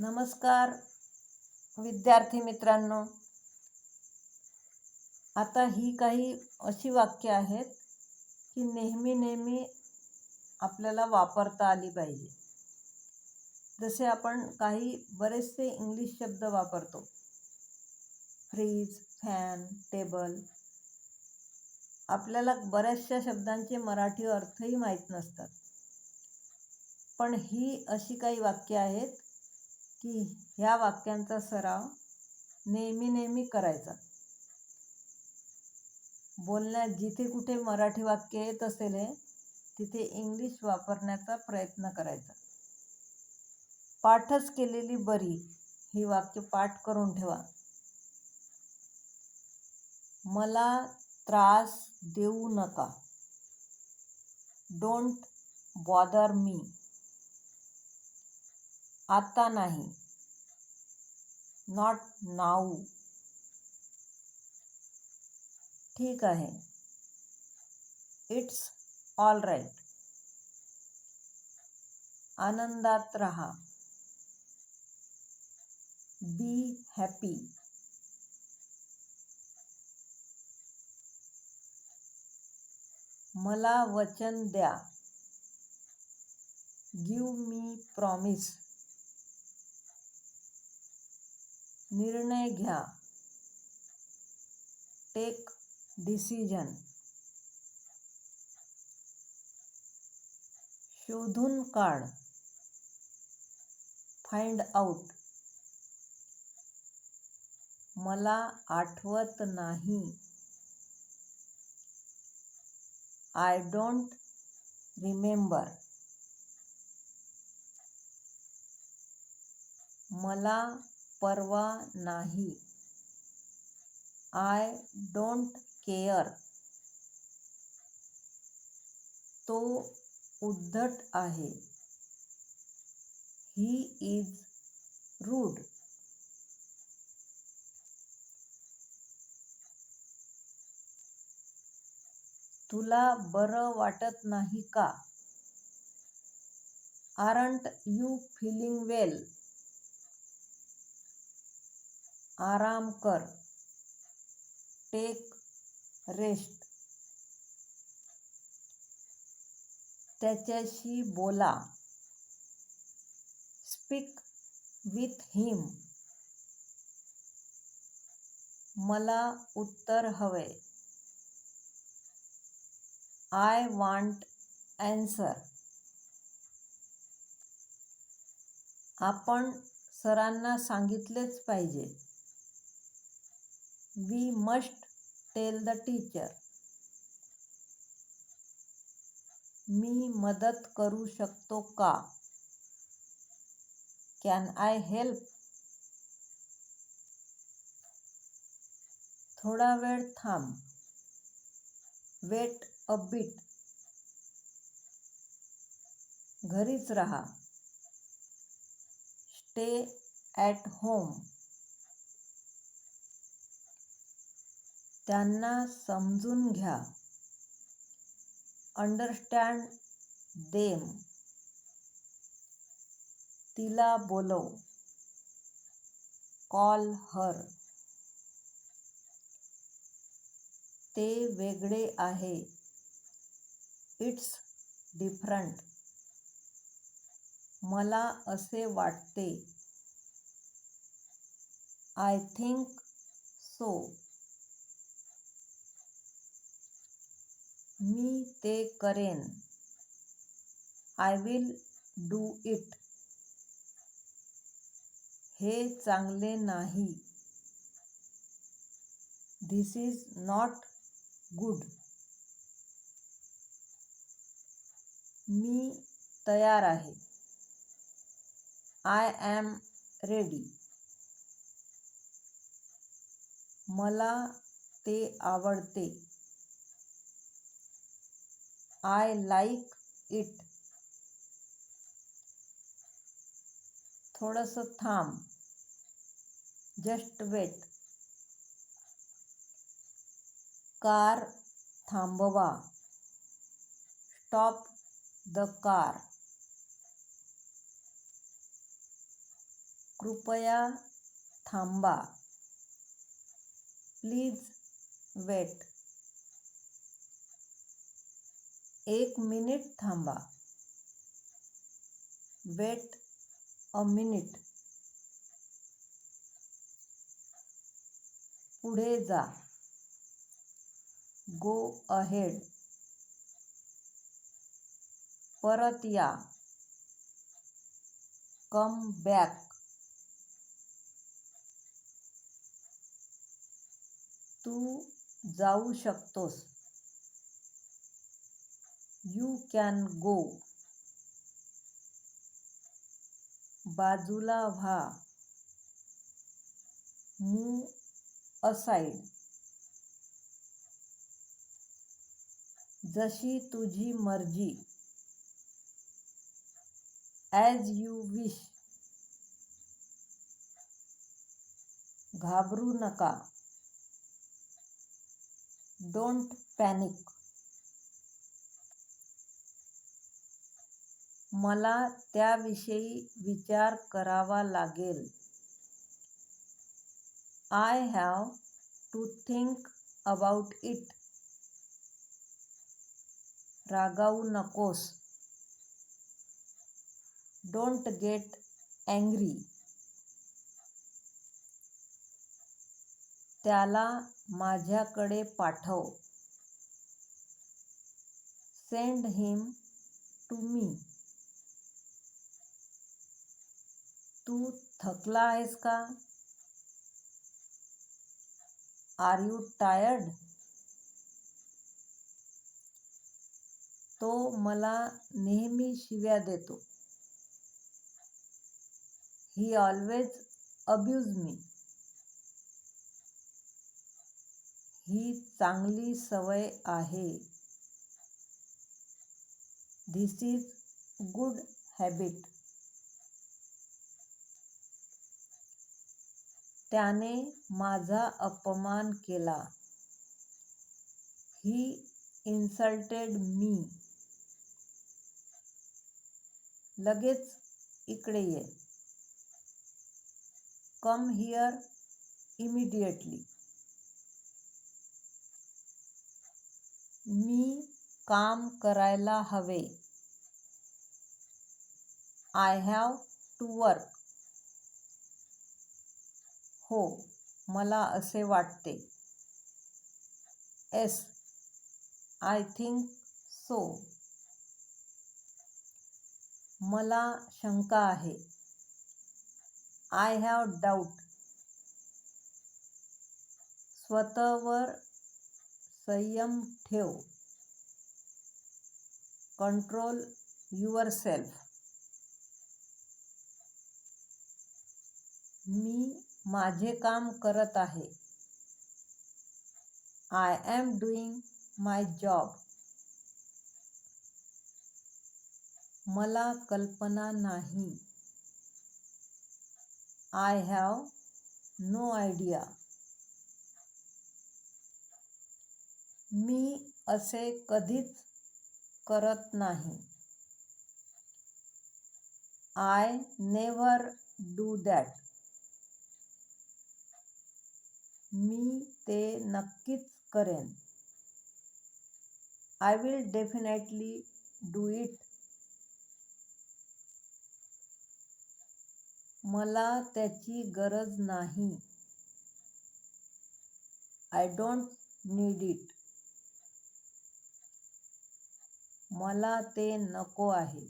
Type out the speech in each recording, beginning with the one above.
नमस्कार विद्यार्थी मित्रांनो. आता ही काही अशी वाक्य आहेत की नेहमी नेहमी आपल्याला वापरता आली पाहिजे. जसे आपण काही बरेचसे इंग्लिश शब्द वापरतो. Fridge fan table. आपल्याला बऱ्याचशा शब्दांचे मराठी अर्थही माहीत नसतात. पण ही अशी काही वाक्य आहेत की ह्या वाक्यांचा सराव नेहमी नेहमी करायचा. बोलण्यात जिथे कुठे मराठी वाक्य येत असेल तिथे इंग्लिश वापरण्याचा प्रयत्न करायचा. पाठच केलेली बरी ही वाक्य पाठ करून ठेवा. मला त्रास देऊ नका. डोंट बॉदर मी आता नाही. नॉट नाऊ ठीक आहे. इट्स ऑल राईट आनंदात रहा. बी हॅपी मला वचन द्या. गिव मी प्रॉमिस निर्णय घ्या. टेक डिसिजन शोधून काढ. फाइंड आउट मला आठवत नाही. आय डोंट रिमेंबर मला पर्वा नाही. I don't care. तो उद्धट आहे. He is rude. तुला बरं वाटत नाही का? Aren't you feeling well? आराम कर. टेक रेस्ट त्याच्याशी बोला. स्पीक विथ हिम मला उत्तर हवे. आय वांट ॲन्सर आपण सरांना सांगितलेच पाहिजे. We must tell the teacher मी मदत करू शकतो का? कॅन आय हेल्प थोडा वेळ थांब. वेट अ बिट घरीच राहा. स्टे ॲट होम त्यांना समजून घ्या. अंडरस्टँड देम तिला बोलव. कॉल हर ते वेगळे आहे. इट्स डिफरंट मला असे वाटते. आय थिंक सो मी ते करेन. आय विल डू इट हे चांगले नाही. धिस इज़ नॉट गुड मी तयार आहे. आय ॲम रेडी मला ते आवडते. आय लाइक इट थोडंसं थांब जस्ट वेट कार थांबवा। स्टॉप द कार कृपया थांबा। प्लीज़ वेट एक मिनिट थांबा. Wait a minute. पुढे जा. Go ahead. परत या. Come back. तू जाऊ शकतोस. यू कॅन गो बाजूला व्हा. मूव असाइड जशी तुझी मर्ज़ी. ॲज यू विश घाबरू नका. डोंट पॅनिक मला त्याविषयी विचार करावा लागेल. I have to think about it रागावू नकोस. डोंट गेट अँग्री त्याला माझ्याकडे पाठव. सेंड हिम टू मी तू थकला आहेस का? आर यू टायर्ड तो मला नेहमी शिव्या देतो. ही ऑलवेज अब्यूज मी ही चांगली सवय आहे. धिस इज गुड हॅबिट त्याने माझा अपमान केला. ही इन्सल्टेड मी लगेच इकडे ये. कम हिअर इमिडिएटली मी काम करायला हवे. आय हॅव टू वर्क हो, मला असे वाटते. एस. I think so. मला शंका आहे. I have doubt. स्वतःवर संयम ठेव. कंट्रोल युअर सेल्फ मी माझे काम करत आहे. I am doing my job मला कल्पना नाही. आय हॅव नो आयडिया मी असे कधीच करत नाही. आय नेव्हर डू दॅट मी ते नक्कीच करेन. I will definitely do it मला त्याची गरज नाही. आय डोंट नीड इट मला ते नको आहे.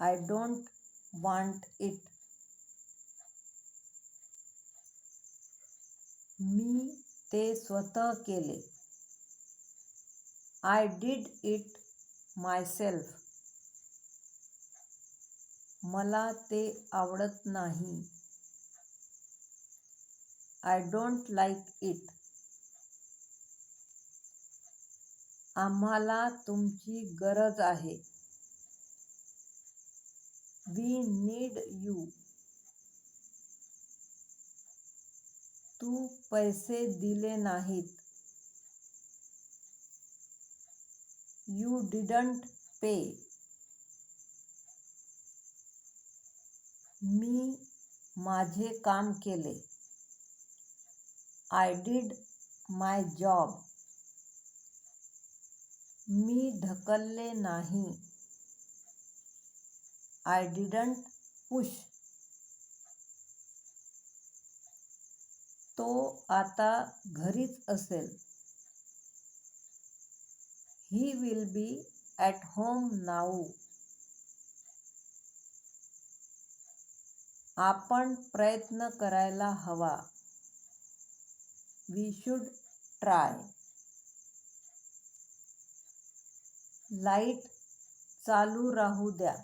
आय डोंट वांट इट मी ते स्वतः केले. आय डिड इट मायसेल्फ मला ते आवडत नाही. आय डोंट लाईक इट आम्हाला तुमची गरज आहे. वी नीड यू तू पैसे दिले नाहीत. यू डिडंट पे मी माझे काम केले. आय डीड माय जॉब मी ढकलले नाही. आय डिडंट पुश तो आता घरीच असेल. He will be at home now आपण प्रयत्न करायला हवा. वी शुड ट्राय लाइट चालू राहू द्या.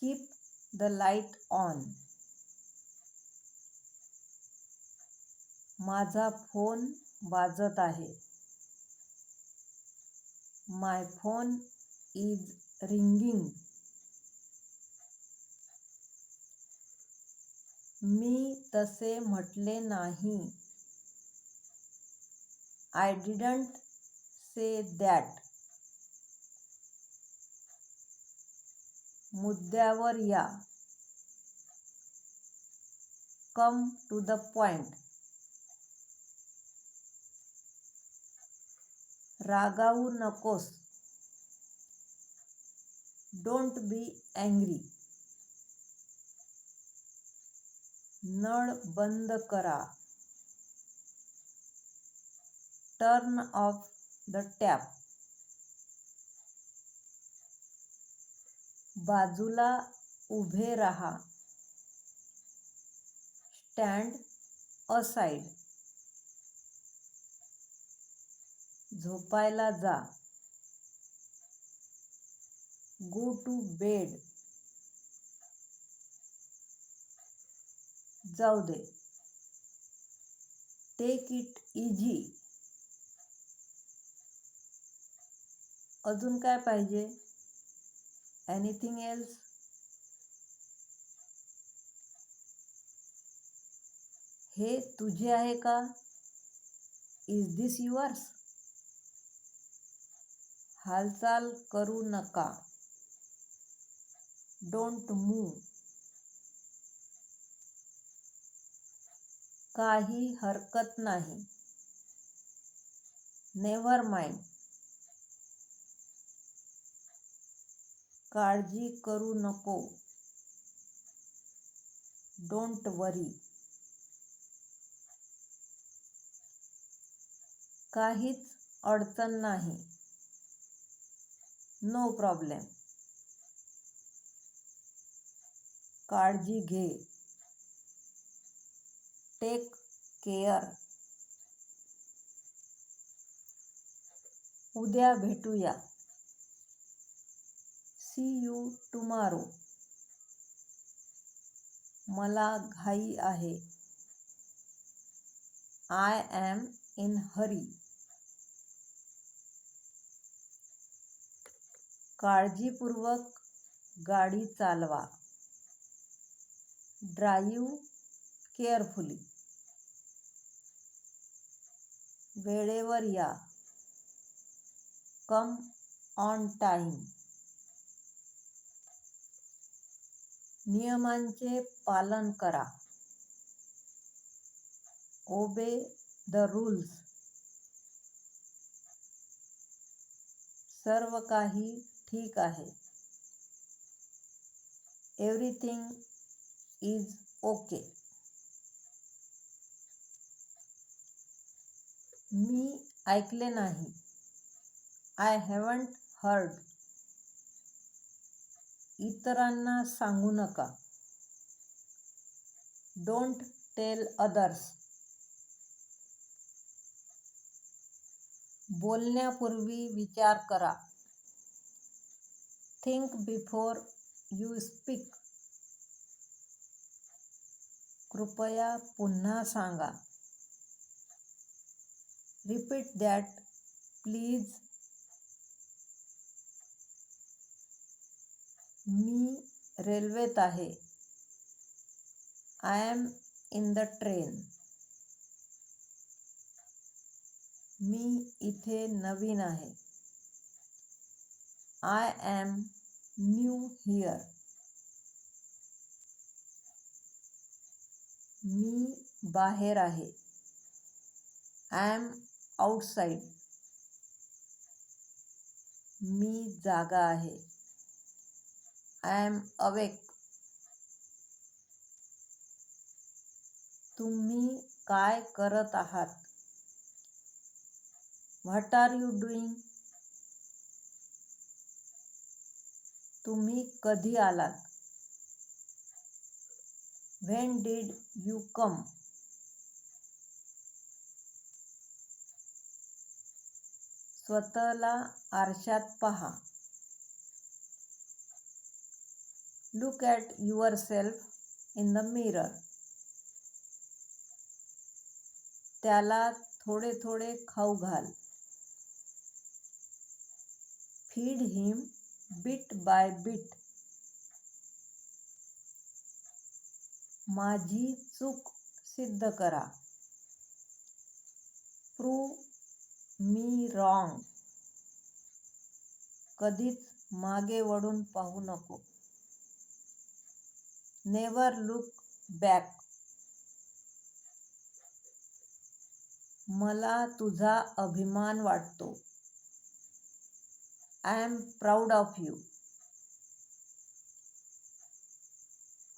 कीप द लाइट ऑन माझा फोन वाजत आहे. माय फोन इज रिंगिंग मी तसे म्हटले नाही. आय डिडंट से दॅट मुद्द्यावर या. कम टू द पॉइंट रागावू नकोस. डोंट बी अँग्री नळ बंद करा. टर्न ऑफ द टॅप बाजूला उभे राहा. स्टँड असाईड झोपायला जा. गो टू बेड जाऊ दे. टेक इट इझी अजून काय पाहिजे? एनिथिंग एल्स हे तुझे आहे का? इज़ दिस युअर्स हालचाल करू नका. डोंट मूव काही हरकत नाही. नेव्हर माइंड काळजी करू नको. डोंट वरी काहीच अडचण नाही. No problem. काळजी घे. Take care. उद्या भेटूया. See you tomorrow. मला घाई आहे. I am in hurry. काळजीपूर्वक गाडी चालवा. Drive carefully. वेळेवर या. Come on time. नियमांचे पालन करा. Obey the rules. सर्व काही ठीक आहे. एव्हरीथिंग इज ओके मी ऐकले नाही. आय हॅवंट हर्ड इतरांना सांगू नका. डोंट टेल अदर्स बोलण्यापूर्वी विचार करा. थिंक बिफोर यू स्पीक कृपया पुन्हा सांगा. रिपीट दॅट प्लीज़ मी रेल्वेत आहे. I am in the train मी इथे नवीन आहे. आय एम न्यू हिअर मी बाहेर आहे. आय एम आउटसाईड मी जागा आहे. I am awake. तुम्ही काय करत आहात? What are you doing? तुम्ही कधी आलात? व्हेन डीड यू कम स्वतःला आरशात पहा. Look at yourself in the mirror त्याला थोडे थोडे खाऊ घाल. Feed him bit by bit. माझी चूक सिद्ध करा. Prove me wrong. कधीच मागे वळून पाहू नको. Never look back. मला तुझा अभिमान वाटतो. I am proud of you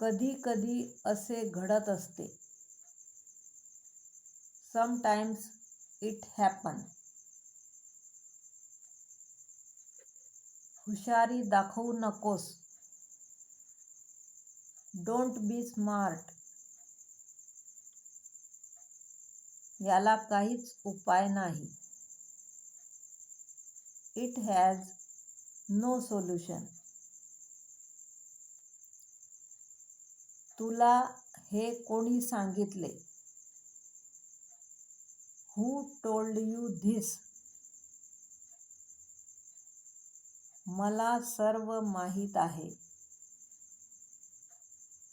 कधी कधी असे घडत असते. समटाइम्स इट हॅपन हुशारी दाखवू नकोस. डोंट बी स्मार्ट याला काहीच उपाय नाही. इट हॅज नो सोल्युशन तुला हे कोणी सांगितले? हू टोल्ड यू धिस मला सर्व माहीत आहे.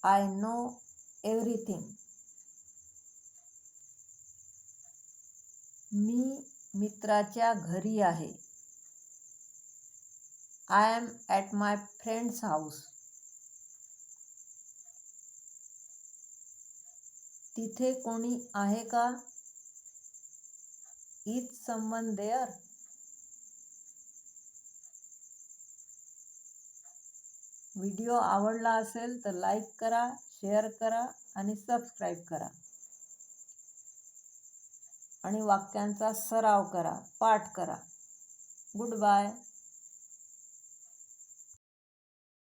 आय नो एव्हरीथिंग मी मित्राच्या घरी आहे. I am at my friend's house. तिथे कोणी आहे का? Is someone there? व्हिडिओ आवडला असेल तर लाईक करा शेअर करा आणि सबस्क्राईब करा. आणि वाक्यांचा सराव करा पाठ करा. Good bye.